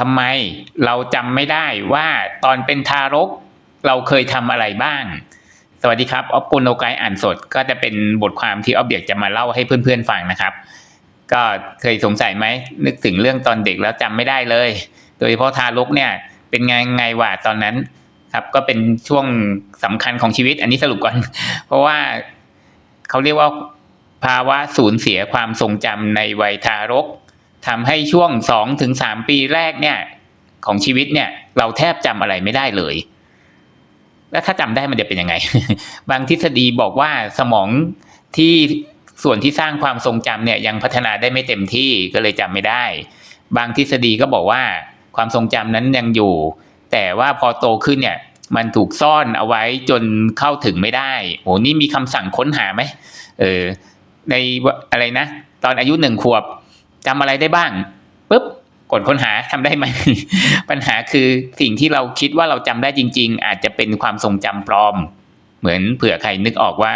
ทำไมเราจำไม่ได้ว่าตอนเป็นทารกเราเคยทำอะไรบ้าง สวัสดีครับ ออฟกุลโอไกอ่านสด ก็จะเป็นบทความที่ออฟอยากจะมาเล่าให้เพื่อนๆฟังนะครับ ก็เคยสงสัยไหมนึกถึงเรื่องตอนเด็กแล้วจำไม่ได้เลย โดยเฉพาะทารกเนี่ยเป็นไงไงวะตอนนั้นครับ ก็เป็นช่วงสำคัญของชีวิต อันนี้สรุปก่อน เพราะว่าเขาเรียกว่าภาวะสูญเสียความทรงจำในวัยทารก ทำให้ช่วงสองถึงสามปีแรกเนี่ย ของชีวิตเนี่ย เราแทบจำอะไรไม่ได้เลย แล้วถ้าจำได้มันจะเป็นยังไง บางทฤษฎีบอกว่าสมองที่ส่วนที่สร้างความทรงจำเนี่ยยังพัฒนาได้ไม่เต็มที่ก็เลยจำไม่ได้ บางทฤษฎีก็บอกว่าความทรงจำนั้นยังอยู่ แต่ว่าพอโตขึ้นเนี่ย มันถูกซ่อนเอาไว้จนเข้าถึงไม่ได้โอ้นี่มีคำสั่งค้นหาไหมเออในอะไรนะ ตอนอายุหนึ่งขวบ จำอะไรได้บ้างปุ๊บกดค้นหาทำได้ไหม ปัญหาคือสิ่งที่เราคิดว่าเราจำได้จริง ๆ อาจจะเป็นความทรงจำปลอม เหมือนเผื่อใครนึกออกว่า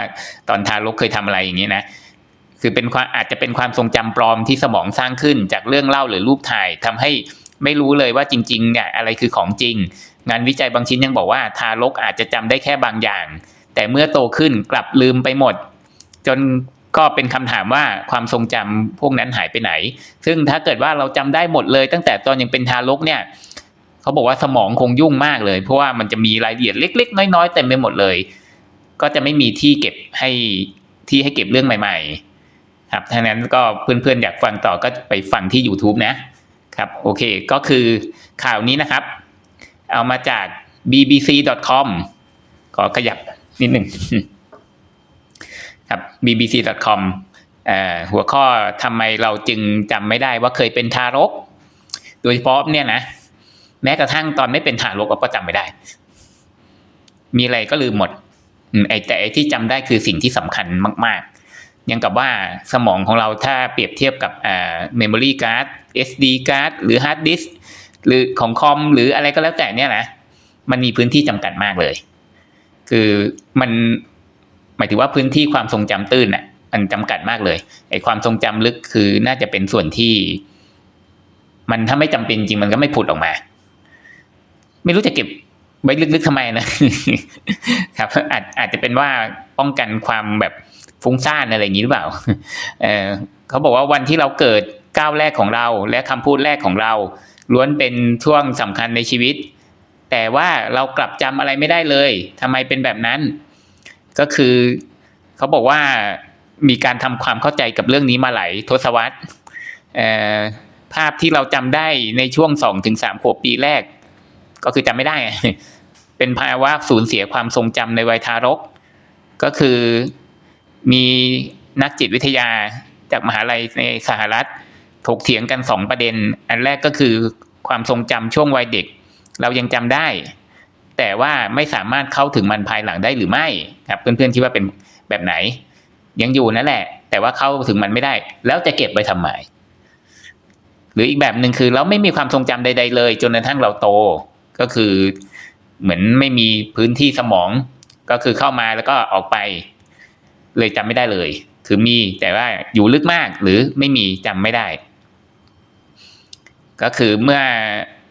ตอนทารกเคยทำอะไรอย่างนี้นะคือเป็นความอาจจะเป็นความทรงจำปลอมที่สมองสร้างขึ้นจากเรื่องเล่าหรือรูปถ่ายทำให้ไม่รู้เลยว่าจริงๆเนี่ยอะไรคือของจริง งานวิจัยบางชิ้นยังบอกว่าทารกอาจจะจำได้แค่บางอย่าง แต่เมื่อโตขึ้นกลับลืมไปหมด จน ก็เป็นคำถามว่าความทรงจำพวกนั้นหายไปไหน ซึ่งถ้าเกิดว่าเราจำได้หมดเลย ตั้งแต่ตอนยังเป็นทารกเนี่ยเขาบอกว่าสมองคงยุ่งมากเลย เพราะว่ามันจะมีรายละเอียดเล็ก ๆ น้อยๆเต็มไปหมดเลย ก็จะไม่มีที่เก็บให้ที่ให้เก็บเรื่องใหม่ ๆ ครับทั้งนั้นก็เพื่อนๆอยากฟังต่อก็ไปฟังที่ YouTube นะครับโอเคก็คือข่าวนี้นะครับ เอามาจาก bbc.com ขอขยับนิดหนึ่ง ครับ bbc.com เอ่อหัวข้อทำไมเราจึงจำไม่ได้ว่าเคยเป็นทารก โดยเฉพาะเนี่ยนะ แม้กระทั่งตอนไม่เป็นทารกเราก็จำไม่ได้ มีอะไรก็ลืมหมดไอ้แต่ไอ้ที่จำได้คือสิ่งที่สำคัญมาก ๆ ยังกับว่าสมองของเราถ้าเปรียบเทียบกับอ่า memory card SD card หรือ hard disk หรือของคอมหรืออะไรก็แล้วแต่เนี่ยนะ มันมีพื้นที่จำกัดมากเลย คือมัน หมายถึงว่าพื้นที่ความทรงจำตื้นอะมันจำกัดมากเลยไอ้ความทรงจำลึกคือน่าจะเป็นส่วนที่ มันถ้าไม่จำเป็นจริงมันก็ไม่ผุดออกมา ไม่รู้จะเก็บไว้ลึกๆทำไมนะครับ อาจอาจจะเป็นว่าป้องกันความแบบฟุ้งซ่านอะไรอย่างนี้หรือเปล่าเออเขาบอกว่าวันที่เราเกิดก้าวแรกของเรา และคำพูดแรกของเรา ล้วนเป็นช่วงสำคัญในชีวิต แต่ว่าเรากลับจำอะไรไม่ได้เลยทำไมเป็นแบบนั้น ก็คือเขาบอกว่ามีการทำความเข้าใจกับเรื่องนี้มาหลายทศวรรษภาพที่เราจำได้ในช่วงสองถึงสามขวบปีแรก ก็คือจำไม่ได้ เป็นภาวะสูญเสียความทรงจำในวัยทารก ก็คือมีนักจิตวิทยาจากมหาลัยในสหรัฐ ถกเถียงกันสองประเด็น อันแรกก็คือความทรงจำช่วงวัยเด็ก เรายังจำได้ แต่ว่าไม่สามารถเข้าถึงมันภายหลังได้หรือไม่ครับเพื่อนๆคิดว่าเป็นแบบไหน ยังอยู่นั่นแหละ แต่ว่าเข้าถึงมันไม่ได้ แล้วจะเก็บไว้ทำไมหรืออีกแบบหนึ่งคือเราไม่มีความทรงจำใด ๆ เลย จนกระทั่งเราโตก็คือเหมือนไม่มีพื้นที่สมองก็คือเข้ามาแล้วก็ออกไป เลยจำไม่ได้เลย คือมีแต่ว่าอยู่ลึกมากหรือไม่มีจำไม่ได้ ก็คือเมื่อ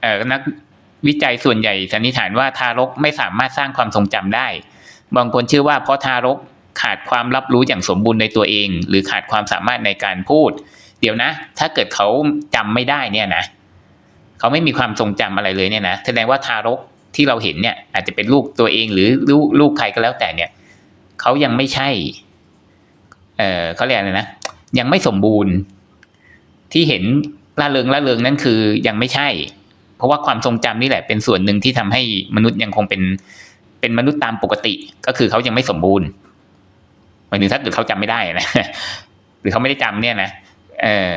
ออนัก วิจัยส่วนใหญ่สันนิษฐานว่าทารกไม่สามารถสร้างความทรงจำได้ บางคนเชื่อว่าเพราะทารกขาดความรับรู้อย่างสมบูรณ์ในตัวเอง หรือขาดความสามารถในการพูด เดี๋ยวนะ ถ้าเกิดเขาจำไม่ได้เนี่ยนะเขาไม่มีความทรงจำอะไรเลยเนี่ยนะแสดงว่าทารกที่เราเห็นเนี่ยอาจจะเป็นลูกตัวเองหรือลูกลูกใครก็แล้วแต่เนี่ยเขายังไม่ใช่ เออเขาเรียกอะไรนะยังไม่สมบูรณ์ ที่เห็นล่าเริงล่าเริงนั่นคือยังไม่ใช่ เพราะว่าความทรงจำนี่แหละเป็นส่วนหนึ่งที่ทำให้มนุษย์ยังคงเป็นเป็นมนุษย์ตามปกติ ก็คือเขายังไม่สมบูรณ์หมายถึงถ้าเกิดเขาจำไม่ได้นะหรือเขาไม่ได้จำเนี่ยนะเออ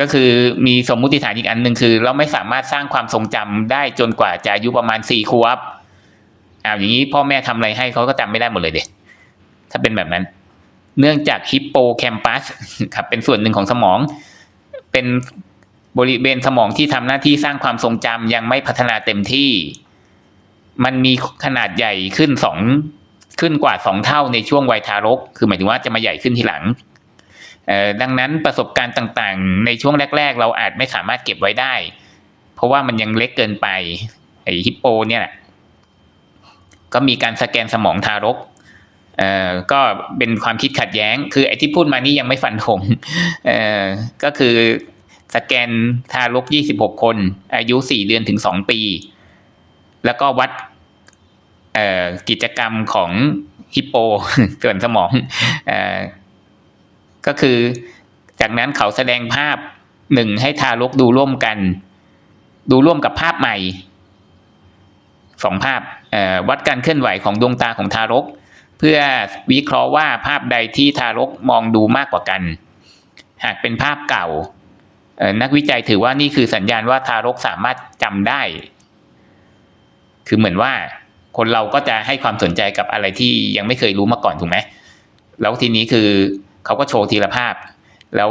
ก็คือมีสมมุติฐานอีกอันหนึ่งคือ เราไม่สามารถสร้างความทรงจำได้จนกว่าจะอายุประมาณสี่ขวบอ้าวอย่างนี้พ่อแม่ทำอะไรให้เขาก็จำไม่ได้หมดเลยเด็ถ้าเป็นแบบนั้น เนื่องจากฮิปโปแคมปัสครับเป็นส่วนหนึ่งของสมอง เป็น บริเวณสมองที่ทำหน้าที่สร้างความทรงจำยังไม่พัฒนาเต็มที่ มันมีขนาดใหญ่ขึ้นสองขึ้นกว่าสองเท่าในช่วงวัยทารก คือหมายถึงว่าจะมาใหญ่ขึ้นทีหลังเอ่อดังนั้นประสบการณ์ต่างๆ ในช่วงแรก ๆ เราอาจไม่สามารถเก็บไว้ได้ เพราะว่ามันยังเล็กเกินไปไอฮิปโปเนี่ยก็มีการสแกนสมองทารกเอ่อก็เป็นความคิดขัดแย้ง คือไอ้ที่พูดมานี่ยังไม่ฟันธงเอ่อก็คือ สแกนทารก 26 คน อายุ 4 เดือนถึง 2 ปี แล้วก็วัดกิจกรรมของฮิปโปส่วนสมองอก็คือจากนั้นเขาแสดงภาพหนึ่งให้ทารกดูร่วมกัน ดูร่วมกับภาพใหม่สองภาพวัดการเคลื่อนไหวของดวงตาของทารก เพื่อวิเคราะห์ว่าภาพใดที่ทารกมองดูมากกว่ากัน หากเป็นภาพเก่า นักวิจัยถือว่านี่คือสัญญาณว่าทารกสามารถจำได้ คือเหมือนว่าคนเราก็จะให้ความสนใจกับอะไรที่ยังไม่เคยรู้มาก่อนถูกไหมแล้วทีนี้คือเขาก็โชว์ทีละภาพ แล้ว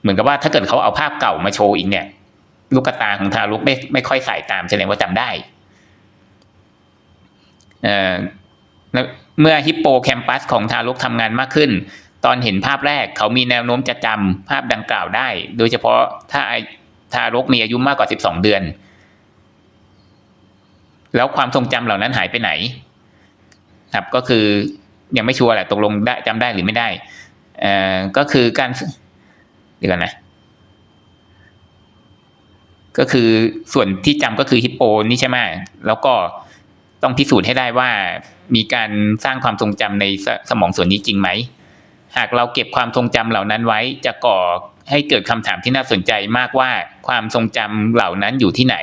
เหมือนกับว่าถ้าเกิดเขาเอาภาพเก่ามาโชว์อีกเนี่ย ลูกตาของทารกไม่ไม่ค่อยสายตามแสดงว่าจำได้เอ่อเมื่อฮิปโปแคมปัสของทารกทำงานมากขึ้น ตอนเห็นภาพแรกเขามีแนวโน้มจะจำภาพดังกล่าวได้ โดยเฉพาะถ้าทารกมีอายุมากกว่า 12 เดือน แล้วความทรงจำเหล่านั้นหายไปไหน ครับก็คือยังไม่ชัวร์แหละตกลงได้จำได้หรือไม่ได้เอ่อก็คือการเดี๋ยวกันนะ ก็คือส่วนที่จำก็คือฮิปโปนี่ใช่ไหมแล้วก็ต้องพิสูจน์ให้ได้ว่ามีการสร้างความทรงจำในสสมองส่วนนี้จริงไหม หากเราเก็บความทรงจำเหล่านั้นไว้จะก่อให้เกิดคำถามที่น่าสนใจมากว่าความทรงจำเหล่านั้นอยู่ที่ไหน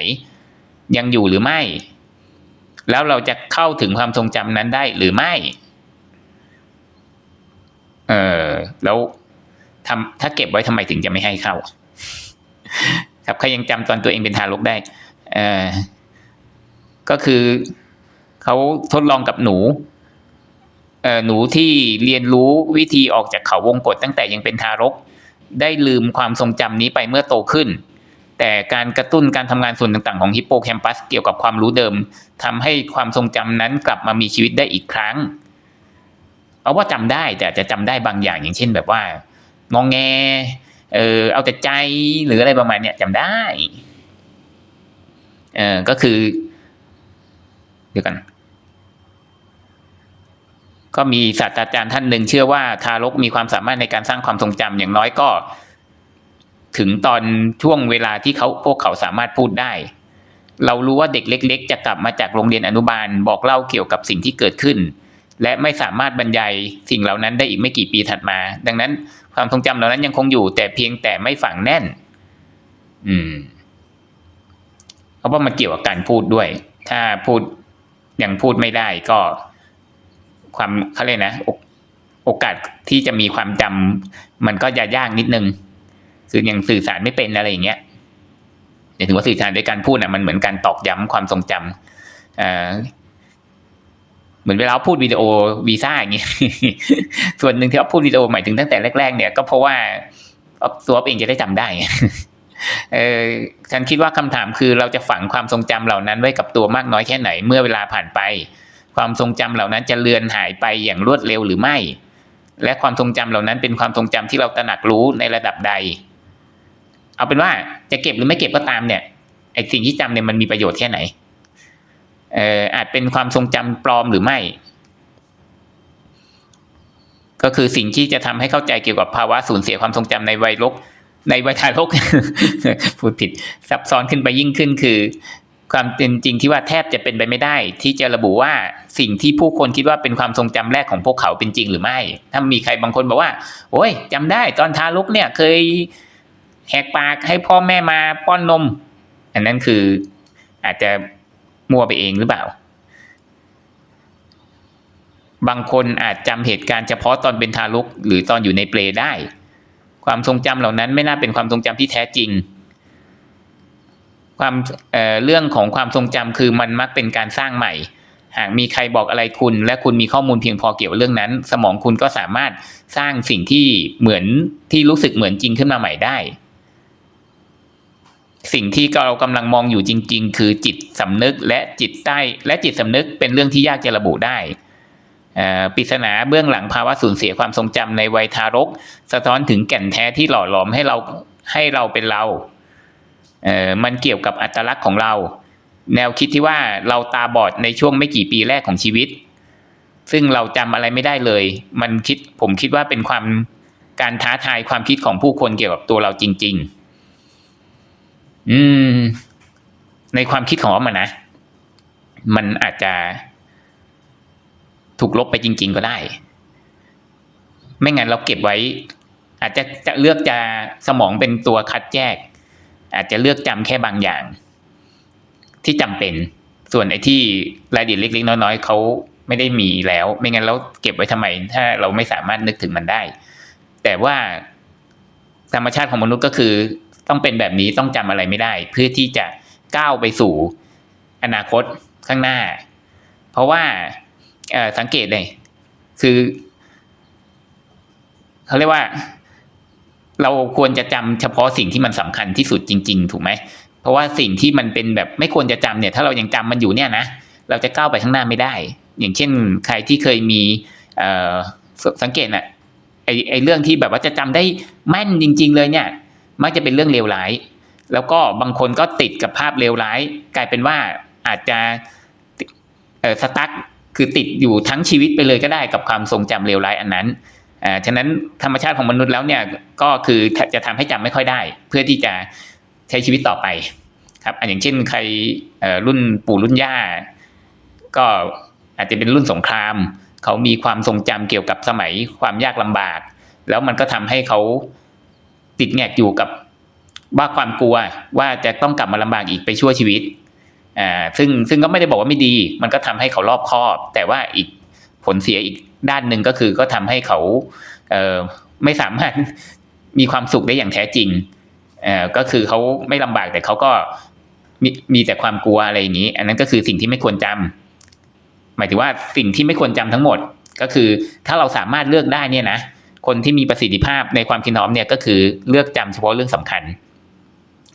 ยังอยู่หรือไม่ แล้วเราจะเข้าถึงความทรงจำนั้นได้หรือไม่เออแล้วทำถ้าเก็บไว้ทำไมถึงจะไม่ให้เข้า ครับใครยังจำตอนตัวเองเป็นทารกได้เออก็คือเขาทดลองกับหนู หนูที่เรียนรู้วิธีออกจากเขาวงกฏตั้งแต่ยังเป็นทารก ได้ลืมความทรงจำนี้ไปเมื่อโตขึ้น แต่การกระตุ้นการทำงานส่วนต่างๆของฮิปโปแคมปัสเกี่ยวกับความรู้เดิมทำให้ความทรงจำนั้นกลับมามีชีวิตได้อีกครั้ง เอาว่าจำได้แต่จจะจำได้บางอย่างอย่างเช่นแบบว่างองแงเออเอาแต่ใจหรืออะไรประมาณเนี้ยจำได้เออก็คือ เดี๋ยวกัน ก็มีศาสตราจารย์ท่านหนึ่งเชื่อว่าทารกมีความสามารถในการสร้างความทรงจำอย่างน้อยก็ ถึงตอนช่วงเวลาที่เขาพวกเขาสามารถพูดได้ เรารู้ว่าเด็กเล็ก ๆ จะกลับมาจากโรงเรียนอนุบาลบอกเล่าเกี่ยวกับสิ่งที่เกิดขึ้น และไม่สามารถบรรยายสิ่งเหล่านั้นได้อีกไม่กี่ปีถัดมา ดังนั้นความทรงจำเหล่านั้นยังคงอยู่ แต่เพียงแต่ไม่ฝังแน่น อืมเพราะว่ามันเกี่ยวกับการพูดด้วย ถ้าพูดยังพูดไม่ได้ก็ ความเขาเรียนะโอกาสที่จะมีความจำมันก็จะยากนิดนึง คือยังสื่อสารไม่เป็นอะไรอย่างเงี้ยเดี๋ยวถึงว่าสื่อสารด้วยการพูดอะมันเหมือนการตอกย้ำความทรงจำเอ่อเหมือนเวลาพูดวิดีโอวีซ่าอย่างเงี้ยส่วนหนึ่งที่เราพูดวิดีโอหมายถึงตั้งแต่แรกๆ เนี่ยก็เพราะว่าตัวเองจะได้จำได้เออฉันคิดว่าคำถามคือเราจะฝังความทรงจำเหล่านั้นไว้กับตัวมากน้อยแค่ไหนเมื่อเวลาผ่านไป ความทรงจำเหล่านั้นจะเลือนหายไปอย่างรวดเร็วหรือไม่ และความทรงจำเหล่านั้นเป็นความทรงจำที่เราตระหนักรู้ในระดับใด เอาเป็นว่าจะเก็บหรือไม่เก็บก็ตามเนี่ยไอสิ่งที่จำเนี่ยมันมีประโยชน์แค่ไหนเอ่ออาจเป็นความทรงจำปลอมหรือไม่ ก็คือสิ่งที่จะทำให้เข้าใจเกี่ยวกับภาวะสูญเสียความทรงจำในวัยรกในวัยทารกพูดผิดซับซ้อนขึ้นไปยิ่งขึ้นคือ ความเป็นจริงที่ว่าแทบจะเป็นไปไม่ได้ ที่จะระบุว่า สิ่งที่ผู้คนคิดว่าเป็นความทรงจำแรกของพวกเขาเป็นจริงหรือไม่ ถ้ามีใครบางคนบอกว่า โอ้ยจำได้ตอนทารกเนี่ยเคยแหกปากให้พ่อแม่มาป้อนนม อันนั้นคืออาจจะมัวไปเองหรือเปล่า บางคนอาจจำเหตุการณ์เฉพาะตอนเป็นทารกหรือตอนอยู่ในเปลได้ ความทรงจำเหล่านั้นไม่น่าเป็นความทรงจำที่แท้จริงความเเรื่องของความทรงจำคือมันมักเป็นการสร้างใหม่ หากมีใครบอกอะไรคุณ และคุณมีข้อมูลเพียงพอเกี่ยวกับเรื่องนั้น สมองคุณก็สามารถสร้างสิ่งที่เหมือนที่รู้สึกเหมือนจริงขึ้นมาใหม่ได้ สิ่งที่เรากำลังมองอยู่จริง ๆ คือจิตสำนึกและจิตใต้ และจิตสำนึกเป็นเรื่องที่ยากจะระบุได้ปริศนาเบื้องหลังภาวะสูญเสียความทรงจำในวัยทารก สะท้อนถึงแก่นแท้ที่หล่อหลอมให้เราให้เราเป็นเราเอ่อมันเกี่ยวกับอัตลักษณ์ของเรา แนวคิดที่ว่าเราตาบอดในช่วงไม่กี่ปีแรกของชีวิต ซึ่งเราจำอะไรไม่ได้เลย มันคิดผมคิดว่าเป็นความการท้าทายความคิดของผู้คนเกี่ยวกับตัวเราจริง ๆ อืม ในความคิดของอ้อมนะ มันอาจจะถูกลบไปจริง ๆ ก็ได้ ไม่งั้นเราเก็บไว้ อาจจะจะเลือกจะสมองเป็นตัวคัดแยก อาจจะเลือกจำแค่บางอย่าง ที่จำเป็น ส่วนไอ้ที่รายละเอียดเล็กๆน้อยๆเขาไม่ได้มีแล้ว ไม่งั้นเราเก็บไว้ทำไม ถ้าเราไม่สามารถนึกถึงมันได้ แต่ว่าธรรมชาติของมนุษย์ก็คือต้องเป็นแบบนี้ต้องจำอะไรไม่ได้ เพื่อที่จะก้าวไปสู่อนาคตข้างหน้า เพราะว่าสังเกตเลยคือเขาเรียกว่า เราควรจะจำเฉพาะสิ่งที่มันสำคัญที่สุดจริง ๆ ถูกไหม เพราะว่าสิ่งที่มันเป็นแบบไม่ควรจะจำเนี่ยถ้าเรายังจำมันอยู่เนี่ยนะเราจะก้าวไปข้างหน้าไม่ได้ อย่างเช่นใครที่เคยมีสังเกตน่ะไอไอเรื่องที่แบบว่าจะจำได้แม่นจริง ๆ เลยเนี่ย มักจะเป็นเรื่องเลวร้าย แล้วก็บางคนก็ติดกับภาพเลวร้าย กลายเป็นว่าอาจจะเออสตั๊กคือติดอยู่ทั้งชีวิตไปเลยก็ได้กับความทรงจำเลวร้ายอันนั้นอ่าฉะนั้นธรรมชาติของมนุษย์แล้วเนี่ยก็คือจะทำให้จำไม่ค่อยได้ เพื่อที่จะ ใช้ชีวิตต่อไปครับอันอย่างเช่นใครรุ่นปู่รุ่นย่า ก็อาจจะเป็นรุ่นสงคราม เขามีความทรงจำเกี่ยวกับสมัยความยากลำบาก แล้วมันก็ทำให้เขาติดแงกอยู่กับว่าความกลัวว่าจะต้องกลับมาลำบากอีกไปชั่วชีวิตอ่าซึ่งซึ่งก็ไม่ได้บอกว่าไม่ดี มันก็ทำให้เขารอบคอบ แต่ว่าอีกผลเสียอีกด้านหนึ่งก็คือก็ทำให้เขาเอ่อไม่สามารถมีความสุขได้อย่างแท้จริง เอ่อก็คือเขาไม่ลำบากแต่เขาก็มีมีแต่ความกลัวอะไรอย่างนี้ อันนั้นก็คือสิ่งที่ไม่ควรจำหมายถึงว่าสิ่งที่ไม่ควรจำทั้งหมด ก็คือถ้าเราสามารถเลือกได้เนี่ยนะคนที่มีประสิทธิภาพในความคิดน้อมเนี่ยก็คือเลือกจำเฉพาะเรื่องสำคัญ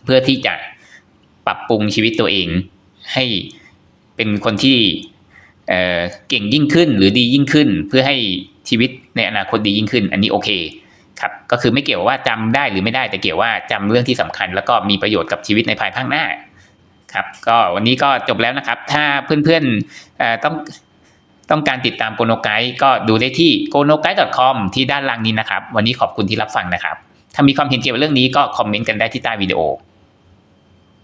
เพื่อที่จะปรับปรุงชีวิตตัวเอง ให้เป็นคนที่เออเก่งยิ่งขึ้นหรือดียิ่งขึ้น เพื่อให้ชีวิตในอนาคตดียิ่งขึ้น อันนี้โอเค ครับก็คือไม่เกี่ยวว่าจำได้หรือไม่ได้แต่เกี่ยวว่าจำเรื่องที่สำคัญ แล้วก็มีประโยชน์กับชีวิตในภายภาคหน้าครับก็วันนี้ก็จบแล้วนะครับ ถ้าเพื่อนๆต้องต้องการติดตามโกโนไกด์ก็ดูได้ที่ g o n o g u i d e c o m ที่ด้านล่างนี้นะครับ วันนี้ขอบคุณที่รับฟังนะครับ ถ้ามีความเห็นเกี่ยวกับเรื่องนี้ก็คอมเมนต์กันได้ที่ใต้วิดีโอ